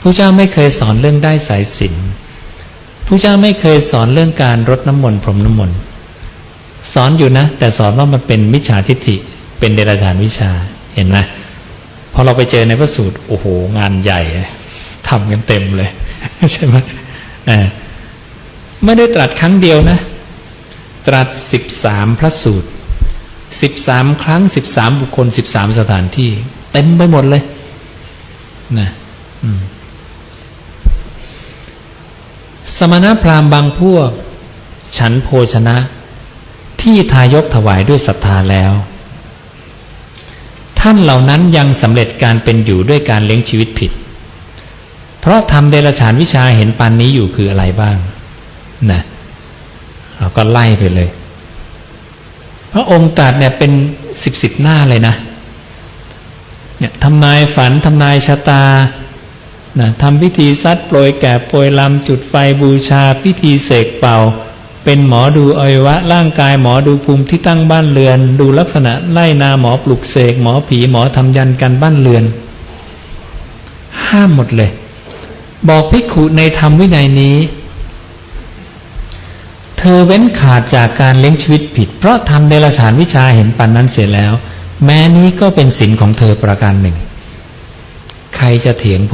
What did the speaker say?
ผู้เจ้าไม่เคยสอนเรื่องได้สายสินผู้เจ้าไม่เคยสอนเรื่องการรดน้ำมนต์พรมน้ำมนต์สอนอยู่นะ แต่สอนว่ามันเป็นมิจฉาทิฏฐิ เป็นเดรัจฉานวิชาเห็นไหมพอเราไปเจอในพระสูตรโอ้โหงานใหญ่ทำกันเต็มเลย ใช่ไหมไม่ได้ตรัสครั้งเดียวนะ ตรัสสิบสามพระสูตรสิบสามครั้งสิบสามบุคคลสิบสามสถานที่ เต็มไปหมดเลยนะ อืม สมณพราหมณ์บางพวก ฉันโภชนะ ที่ทายกถวายด้วยศรัทธาแล้ว ท่านเหล่านั้นยังสำเร็จการเป็นอยู่ด้วยการเลี้ยงชีวิตผิด เพราะทำเดรัจฉานวิชาเห็นปานนี้อยู่คืออะไรบ้างนะเราก็ไล่ไปเลย พระองค์ตรัสเนี่ยเป็นสิบสิบหน้าเลยนะเนี่ยทำนายฝันทำนายชะตา นะทำพิธีซัดโปรยแก่โปรยลำจุดไฟบูชาพิธีเสกเป่า เป็นหมอดูอวัยวะร่างกายหมอดูภูมิที่ตั้งบ้านเรือน ดูลักษณะไล่นาหมอปลุกเสกหมอผีหมอทำยันกันบ้านเรือน ห้ามหมดเลย บอกภิกขุในธรรมวินัยนี้ เธอเว้นขาดจากการเลี้ยงชีวิตผิด เพราะทำเดรัจฉานวิชาเห็นปันนั้นเสียแล้ว แม้นี้ก็เป็นศีลของเธอประการหนึ่ง ใครจะเถียงผู้